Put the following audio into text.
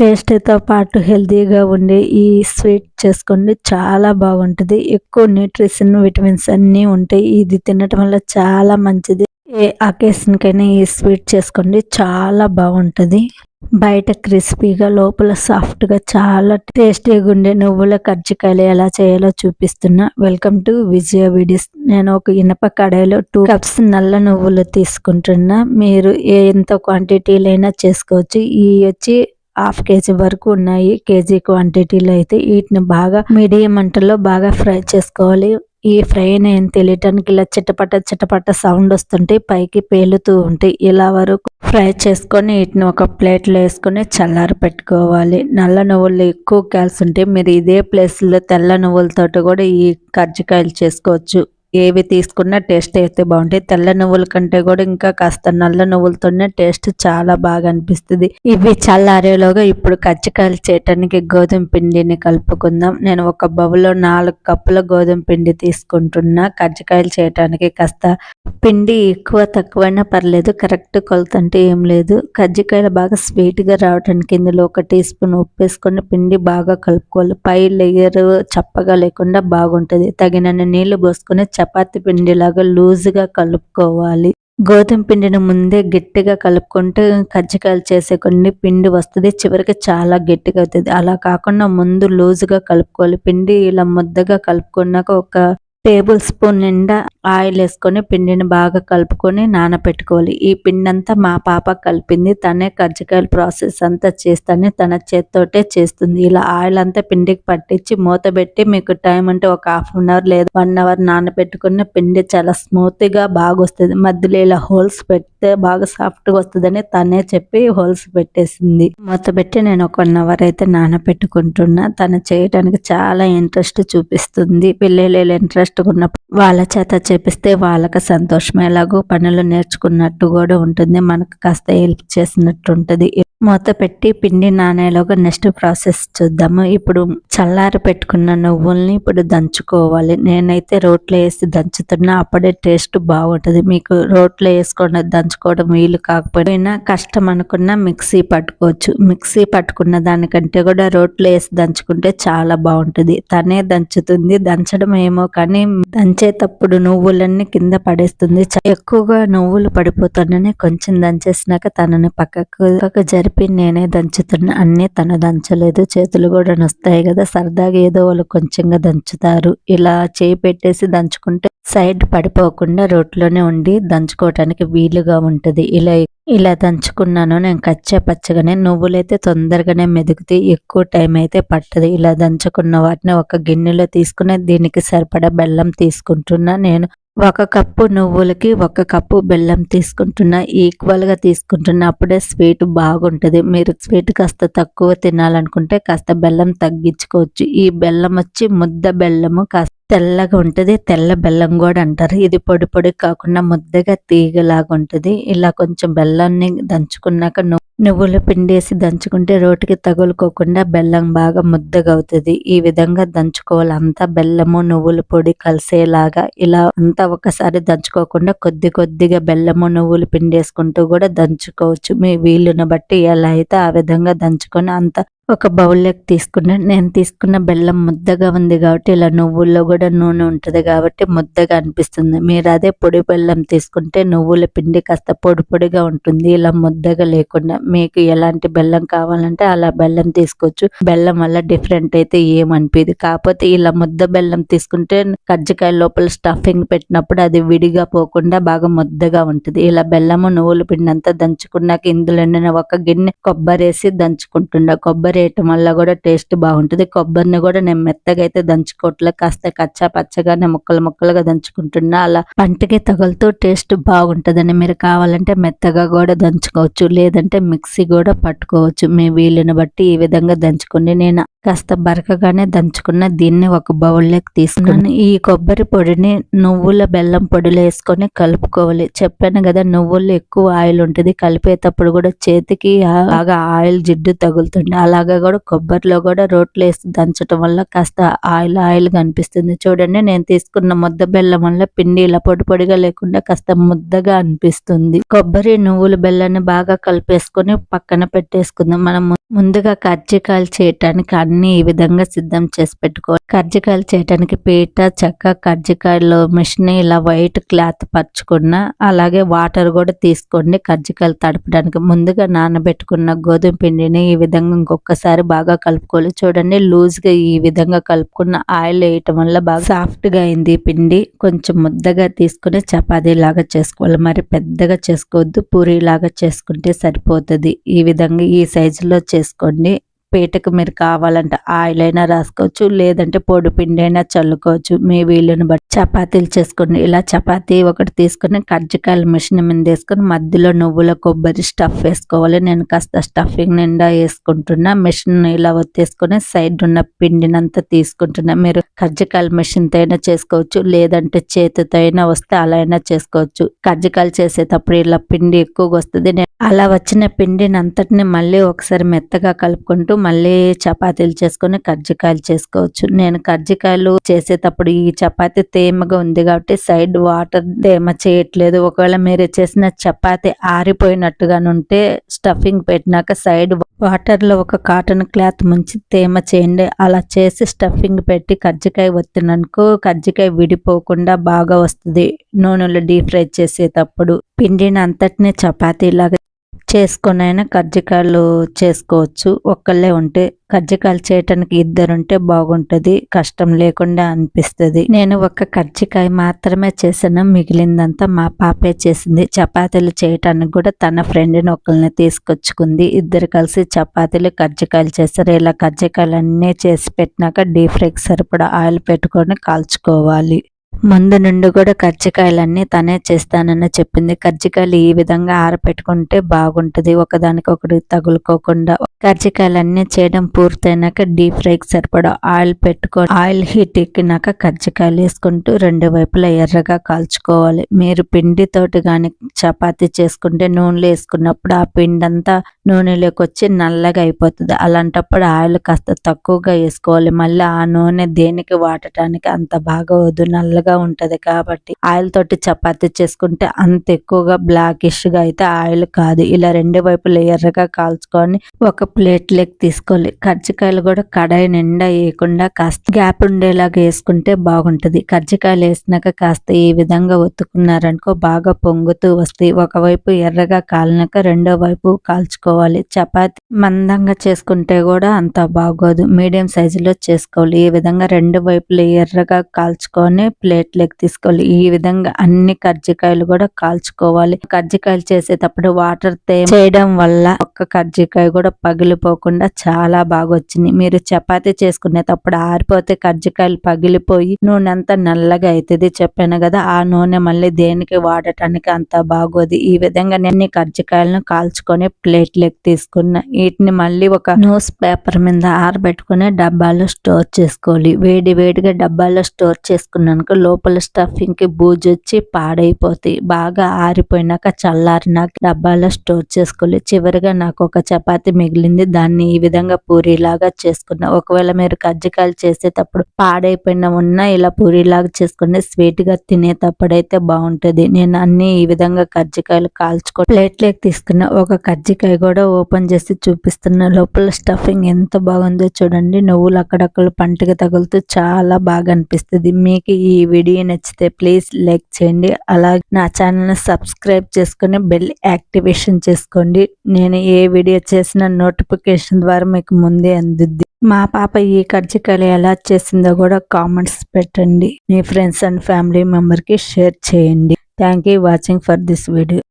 టేస్ట్తో పాటు హెల్తీగా ఉండే ఈ స్వీట్ చేసుకోండి చాలా బాగుంటుంది. ఎక్కువ న్యూట్రిషన్ విటమిన్స్ అన్నీ ఉంటాయి. ఇది తినటం వల్ల చాలా మంచిది. ఏ అకేషన్కైనా ఈ స్వీట్ చేసుకోండి చాలా బాగుంటుంది. బయట క్రిస్పీగా లోపల సాఫ్ట్గా చాలా టేస్టీగా ఉండే నువ్వుల కజ్జికాయలు ఎలా చేయాలో చూపిస్తున్నా. Welcome to Vijaya videos. నేను ఒక ఇనప కడాయిలో టూ కప్స్ నల్ల నువ్వులు తీసుకుంటున్నా. మీరు ఎంత క్వాంటిటీలైనా చేసుకోవచ్చు. ఈ వచ్చి హాఫ్ కేజీ వరకు ఉన్నాయి. కేజీ క్వాంటిటీలో అయితే వీటిని బాగా మీడియం మంటలో బాగా ఫ్రై చేసుకోవాలి. ఈ ఫ్రై నేను తెలియటానికి ఇలా చిటపట చిటపట సౌండ్ వస్తుంటే పైకి పేలుతూ ఉంటాయి ఇలా వరకు ఫ్రై చేసుకొని వీటిని ఒక ప్లేట్లో వేసుకొని చల్లారి పెట్టుకోవాలి. నల్ల నువ్వులు ఎక్కువ కాల్సి ఉంటే మీరు ఇదే ప్లేస్లో తెల్ల నువ్వులతో కూడా ఈ కజ్జికాయలు చేసుకోవచ్చు. ఏవి తీసుకున్నా టేస్ట్ అయితే బాగుంటాయి. తెల్ల నువ్వుల కంటే కూడా ఇంకా కాస్త నల్ల నువ్వులతోనే టేస్ట్ చాలా బాగా అనిపిస్తుంది. ఇవి చల్లారేలోగా ఇప్పుడు కజ్జికాయలు చేయటానికి గోధుమ పిండిని కలుపుకుందాం. నేను ఒక బౌల్లో నాలుగు కప్పుల గోధుమ పిండి తీసుకుంటున్నా. కజ్జికాయలు చేయటానికి కాస్త పిండి ఎక్కువ తక్కువైనా పర్లేదు. కరెక్ట్ కొలత అంటే ఏం లేదు. కజ్జికాయలు బాగా స్వీట్గా రావడానికి ఇందులో ఒక టీ స్పూన్ ఉప్పు వేసుకొని పిండి బాగా కలుపుకోవాలి. పై లేయర్ చప్పగా లేకుండా బాగుంటుంది. తగినన్ని నీళ్ళు పోసుకొని చపాతి పిండిలాగా లూజుగా కలుపుకోవాలి. గోధుమ పిండిని ముందే గట్టిగా కలుపుకుంటే కజ్జికాయలు చేసే కొన్ని పిండి వస్తుంది. చివరికి చాలా గట్టిగా అవుతుంది. అలా కాకుండా ముందు లూజుగా కలుపుకోవాలి. పిండి ఇలా ముద్దగా కలుపుకున్నాక ఒక టేబుల్ స్పూన్ నిండా ఆయిల్ వేసుకొని పిండిని బాగా కలుపుకొని నానబెట్టుకోవాలి ఈ పిండి అంతా మా పాప కలిపింది. తనే కజ్జికాయల ప్రాసెస్ అంతా చేస్తానే తన చేత్తోటే చేస్తుంది. ఇలా ఆయిల్ అంతా పిండికి పట్టించి మూత పెట్టి మీకు టైం అంటే ఒక హాఫ్ అన్ అవర్ లేదా వన్ అవర్ నానపెట్టుకున్న పిండి చాలా స్మూత్గా బాగా వస్తుంది మధ్యలో ఇలా హోల్స్ పెడితే బాగా సాఫ్ట్గా వస్తుందని తనే చెప్పి హోల్స్ పెట్టేసింది. మూత పెట్టి నేను ఒక వన్ అవర్ అయితే నానపెట్టుకుంటున్నా తను చేయడానికి చాలా ఇంట్రెస్ట్ చూపిస్తుంది. పిల్లలు ఇంట్రెస్ట్ ఉన్నప్పుడు వాళ్ళ చేత చేపిస్తే వాళ్ళకి సంతోషం. ఎలాగో పనులు నేర్చుకున్నట్టు కూడా ఉంటుంది. మనకు కాస్త హెల్ప్ చేసినట్టు ఉంటుంది. మూత పెట్టి పిండి నానేలోగా నెక్స్ట్ ప్రాసెస్ చూద్దాము. ఇప్పుడు చల్లారి పెట్టుకున్న నువ్వుల్ని ఇప్పుడు దంచుకోవాలి. నేనైతే రోట్లో వేసి దంచుతున్నా. అప్పుడే టేస్ట్ బాగుంటుంది. మీకు రోట్లో వేసుకొని దంచుకోవడం వీలు కాకపోయినా కష్టం అనుకున్న మిక్సీ పట్టుకోవచ్చు. మిక్సీ పట్టుకున్న దానికంటే కూడా రోట్లో వేసి దంచుకుంటే చాలా బాగుంటుంది. తనే దంచుతుంది. దంచడం ఏమో కానీ దంచేటప్పుడు నువ్వులన్నీ కింద పడేస్తుంది. ఎక్కువగా నువ్వులు పడిపోతుండనే కొంచెం దంచేసినాక తనని పక్కకు పక్క జరిపి నేనే దంచుతున్నా. అన్ని తను దంచలేదు. చేతులు కూడా నొస్తాయి కదా. సరదాగా ఏదో వాళ్ళు కొంచెంగా దంచుతారు. ఇలా చేయి పెట్టేసి దంచుకుంటే సైడ్ పడిపోకుండా రోట్లోనే ఉండి దంచుకోవటానికి వీలుగా ఉంటుంది. ఇలా ఇలా దంచుకున్నాను. నేను కచ్చే పచ్చగానే నువ్వులైతే తొందరగానే మెదుగుతాయి ఎక్కువ టైం అయితే పట్టదు. ఇలా దంచుకున్న వాటిని ఒక గిన్నెలో తీసుకుని దీనికి సరిపడా బెల్లం తీసుకుంటున్నా. నేను ఒక కప్పు నువ్వులకి ఒక కప్పు బెల్లం తీసుకుంటున్నా ఈక్వల్గా తీసుకుంటున్నా అప్పుడే స్వీట్ బాగుంటుంది. మీరు స్వీట్ కాస్త తక్కువ తినాలనుకుంటే కాస్త బెల్లం తగ్గించుకోవచ్చు. ఈ బెల్లం వచ్చి ముద్ద బెల్లము కాస్త తెల్లగా ఉంటుంది తెల్ల బెల్లం కూడా అంటారు. ఇది పొడి పొడి కాకుండా ముద్దగా తీగలాగా ఉంటుంది. ఇలా కొంచెం బెల్లాన్ని దంచుకున్నాక నువ్వుల పిండేసి దంచుకుంటే రోటికి తగులుకోకుండా బెల్లం బాగా ముద్దగా అవుతుంది. ఈ విధంగా దంచుకోవాలి. అంతా బెల్లము నువ్వుల పొడి కలిసేలాగా ఇలా అంతా ఒకసారి దంచుకోకుండా కొద్ది కొద్దిగా బెల్లము నువ్వులు పిండేసుకుంటూ కూడా దంచుకోవచ్చు. మీ వీలుని బట్టి ఎలా అయితే ఆ విధంగా దంచుకొని అంత ఒక బౌల్లోకి తీసుకున్నాను నేను తీసుకున్న బెల్లం ముద్దగా ఉంది కాబట్టి ఇలా నువ్వుల్లో కూడా నూనె ఉంటుంది కాబట్టి ముద్దగా అనిపిస్తుంది. మీరు అదే పొడి బెల్లం తీసుకుంటే నువ్వుల పిండి కాస్త పొడి పొడిగా ఉంటుంది. ఇలా ముద్దగా లేకుండా మీకు ఎలాంటి బెల్లం కావాలంటే అలా బెల్లం తీసుకోవచ్చు. బెల్లం వల్ల డిఫరెంట్ అయితే ఏమనిపించదు కాకపోతే ఇలా ముద్ద బెల్లం తీసుకుంటే కజ్జికాయ లోపల స్టఫింగ్ పెట్టినప్పుడు అది విడిగా పోకుండా బాగా ముద్దగా ఉంటుంది. ఇలా బెల్లము నువ్వుల పిండి అంతా దంచుకున్నాక ఇందులో ఒక గిన్నె కొబ్బరి వేసి దంచుకుంటుండ కొబ్బరి వేయటం వల్ల కూడా టేస్ట్ బాగుంటుంది. కొబ్బరిని కూడా నేను మెత్తగా అయితే దంచుకోవట్లే. కాస్త కచ్చా పచ్చగానే ముక్కలు ముక్కలుగా దంచుకుంటున్నా. అలా పంటకి తగులుతూ టేస్ట్ బాగుంటుందని మీరు కావాలంటే మెత్తగా కూడా దంచుకోవచ్చు. లేదంటే మిక్సీ కూడా పట్టుకోవచ్చు. మీ వీలుని బట్టి ఈ విధంగా దంచుకుని నేను కాస్త బరకగానే దంచుకున్న దీన్ని ఒక బౌల్లోకి తీసుకున్నాను. ఈ కొబ్బరి పొడిని నువ్వుల బెల్లం పొడిలో వేసుకొని కలుపుకోవాలి. చెప్పాను కదా నువ్వుల్లో ఎక్కువ ఆయిల్ ఉంటుంది. కలిపేటప్పుడు కూడా చేతికి బాగా ఆయిల్ జిడ్డు తగులుతుంది. అలాగే కూడా కొబ్బరిలో కూడా రోట్లు వేసి దంచడం వల్ల కాస్త ఆయిల్ ఆయిల్ కనిపిస్తుంది చూడండి నేను తీసుకున్న ముద్ద బెల్లం వల్ల పిండి ఇలా పొడి పొడిగా లేకుండా కాస్త ముద్దగా అనిపిస్తుంది. కొబ్బరి నువ్వుల బెల్లాన్ని బాగా కలిపేసుకొని పక్కన పెట్టేసుకుందాం. మనం ముందుగా కర్జికాయలు చేయటానికి అన్ని ఈ విధంగా సిద్ధం చేసి పెట్టుకో కర్జికాయలు చేయటానికి పీట చెక్క కర్జికాయలు మిషన్ ఇలా వైట్ క్లాత్ పరుచుకున్న అలాగే వాటర్ కూడా తీసుకోండి కర్జికాయలు తడపడానికి. ముందుగా నానబెట్టుకున్న గోధుమ పిండిని ఈ విధంగా ఇంకొకసారి బాగా కలుపుకోవాలి. చూడండి లూజ్గా ఈ విధంగా కలుపుకున్న ఆయిల్ వేయటం వల్ల బాగా సాఫ్ట్గా అయింది ఈ పిండి. కొంచెం ముద్దగా తీసుకుని చపాతీ లాగా చేసుకోవాలి. మరి పెద్దగా చేసుకోవద్దు పూరి లాగా చేసుకుంటే సరిపోతుంది. ఈ విధంగా ఈ సైజులో చే చేసుకోండి. పీటకు మీరు కావాలంటే ఆయిల్ అయినా రాసుకోవచ్చు లేదంటే పొడి పిండి అయినా చల్లుకోవచ్చు. మీ వీలుని బట్టి చపాతీలు చేసుకోండి. ఇలా చపాతీ ఒకటి తీసుకుని కజ్జికాయల మిషన్ మీద వేసుకొని మధ్యలో నువ్వుల కొబ్బరి స్టఫ్ వేసుకోవాలి. నేను కాస్త స్టఫింగ్ నిండా వేసుకుంటున్నా. మిషన్ ఇలా ఒత్తేసుకొని సైడ్ ఉన్న పిండినంతా తీసుకుంటున్నా. మీరు కజ్జికాయల మిషన్తో అయినా చేసుకోవచ్చు లేదంటే చేతితో అయినా వస్తే అలా అయినా చేసుకోవచ్చు. కజ్జికాయలు చేసేటప్పుడు ఇలా పిండి ఎక్కువగా వస్తుంది. నేను అలా వచ్చిన పిండిని అంతటిని మళ్ళీ ఒకసారి మెత్తగా కలుపుకుంటూ మళ్ళీ చపాతీలు చేసుకొని కజ్జికాయలు చేసుకోవచ్చు. నేను కజ్జికాయలు చేసేటప్పుడు ఈ చపాతీ తేమగా ఉంది కాబట్టి సైడ్ వాటర్ తేమ చేయట్లేదు. ఒకవేళ మీరు చేసిన చపాతీ ఆరిపోయినట్టుగా ఉంటే స్టఫింగ్ పెట్టినాక సైడ్ వాటర్లో ఒక కాటన్ క్లాత్ ముంచి తేమ చేయండి. అలా చేసి స్టఫింగ్ పెట్టి కజ్జికాయ వత్తిననుకో కజ్జికాయ విడిపోకుండా బాగా వస్తుంది నూనెలో డీప్ ఫ్రై చేసేటప్పుడు. పిండిని అంతటిని చపాతీలాగా చేసుకొనైనా కజ్జికాయలు చేసుకోవచ్చు. ఒక్కళ్ళే ఉంటే కజ్జికాయలు చేయటానికి ఇద్దరుంటే బాగుంటుంది కష్టం లేకుండా అనిపిస్తుంది. నేను ఒక కజ్జికాయ మాత్రమే చేసాను మిగిలిందంతా మా పాపే చేసింది. చపాతీలు చేయటానికి కూడా తన ఫ్రెండ్ని ఒకరిని తీసుకొచ్చుకుంది. ఇద్దరు కలిసి చపాతీలు కజ్జికాయలు చేస్తారు. ఇలా కజ్జికాయలు అన్నీ చేసి పెట్టినాక డీప్ ఫ్రైకి సరిపడా ఆయిల్ పెట్టుకొని కాల్చుకోవాలి. ముందు నుండి కూడా కజ్జికాయలన్నీ తనే చేస్తానని చెప్పింది. కజ్జికాయలు ఈ విధంగా ఆరపెట్టుకుంటే బాగుంటుంది. ఒకదానికొకటి తగులుకోకుండా కజ్జికాయలన్నీ చేయడం పూర్తయినాక డీప్ ఫ్రైకి సరిపడా ఆయిల్ పెట్టుకో ఆయిల్ హీట్ ఎక్కినాక కజ్జికాయలు వేసుకుంటూ రెండు వైపులా ఎర్రగా కాల్చుకోవాలి. మీరు పిండితోటి కానీ చపాతి చేసుకుంటే నూనెలో వేసుకున్నప్పుడు ఆ పిండి అంతా నూనెలోకి వచ్చి నల్లగా అయిపోతుంది. అలాంటప్పుడు ఆయిల్ కాస్త తక్కువగా వేసుకోవాలి. మళ్ళీ ఆ నూనె దేనికి వాడటానికి అంత బాగా వద్దు నల్లగా ఉంటది కాబట్టి ఆయిల్ తోటి చపాతి చేసుకుంటే అంత ఎక్కువగా బ్లాకిష్గా అయితే ఆయిల్ కాదు. ఇలా రెండు వైపులా ఎర్రగా కాల్చుకొని ఒక ప్లేట్ లెక్ తీసుకోవాలి. కజ్జికాయలు కూడా కడాయి నిండా వేయకుండా కాస్త గ్యాప్ ఉండేలాగా వేసుకుంటే బాగుంటది. కజ్జికాయలు వేసినాక కాస్త ఈ విధంగా ఒత్తుకున్నారనుకో బాగా పొంగుతూ వస్తాయి. ఒకవైపు ఎర్రగా కాలినాక రెండో వైపు కాల్చుకోవాలి. చపాతి మందంగా చేసుకుంటే కూడా అంత బాగోదు. మీడియం సైజులో చేసుకోవాలి. ఈ విధంగా రెండు వైపులు ఎర్రగా కాల్చుకొని ప్లేట్ లెక్ తీసుకోవాలి. ఈ విధంగా అన్ని కజ్జికాయలు కూడా కాల్చుకోవాలి. కజ్జికాయలు చేసేటప్పుడు వాటర్ చేయడం వల్ల ఒక్క కజ్జికాయ కూడా పగిలిపోకుండా చాలా బాగా వచ్చింది మీరు చపాతీ చేసుకునేటప్పుడు ఆరిపోతే కజ్జికాయలు పగిలిపోయి నూనె అంతా నల్లగా అవుతుంది చెప్పాను కదా ఆ నూనె మళ్ళీ దేనికి వాడటానికి అంత బాగోదు. ఈ విధంగా నేను కజ్జికాయలను కాల్చుకొని ప్లేట్ లెక్ తీసుకున్న. వీటిని మళ్ళీ ఒక న్యూస్ పేపర్ మీద ఆరబెట్టుకుని డబ్బాలో స్టోర్ చేసుకోవాలి. వేడి వేడిగా డబ్బాలో స్టోర్ చేసుకున్నాక లోపల స్టఫింగ్కి బూజు వచ్చి పాడైపోతాయి. బాగా ఆరిపోయినాక చల్లారినాక డబ్బాలో స్టోర్ చేసుకోవాలి. చివరిగా నాకు ఒక చపాతి మిగిలింది. దాన్ని ఈ విధంగా పూరీలాగా చేసుకున్నా. ఒకవేళ మీరు కజ్జికాయలు చేసేటప్పుడు పాడైపోయిన ఉన్నా ఇలా పూరీలాగా చేసుకుని స్వీట్గా తినేటప్పుడు అయితే బాగుంటది. నేను అన్ని ఈ విధంగా కజ్జికాయలు కాల్చుకో ప్లేట్లోకి తీసుకున్న. ఒక కజ్జికాయ కూడా ఓపెన్ చేసి చూపిస్తున్న. లోపల స్టఫింగ్ ఎంత బాగుందో చూడండి. నువ్వులు అక్కడక్కడ పంటకి తగులుతూ చాలా బాగా అనిపిస్తుంది. మీకు ఈ వీడియో నచ్చితే ప్లీజ్ లైక్ చేయండి. అలాగే నా ఛానల్ని సబ్స్క్రైబ్ చేసుకుని బెల్ యాక్టివేషన్ చేసుకోండి. నేను ఏ వీడియో చేసిన నోటిఫికేషన్ ద్వారా మీకు ముందే అందుద్ది. మా పాప ఈ కజ్జికాయలు ఎలా చేసిందో కూడా కామెంట్స్ పెట్టండి. మీ ఫ్రెండ్స్ అండ్ ఫ్యామిలీ మెంబర్కి షేర్ చేయండి. Thank you watching for this video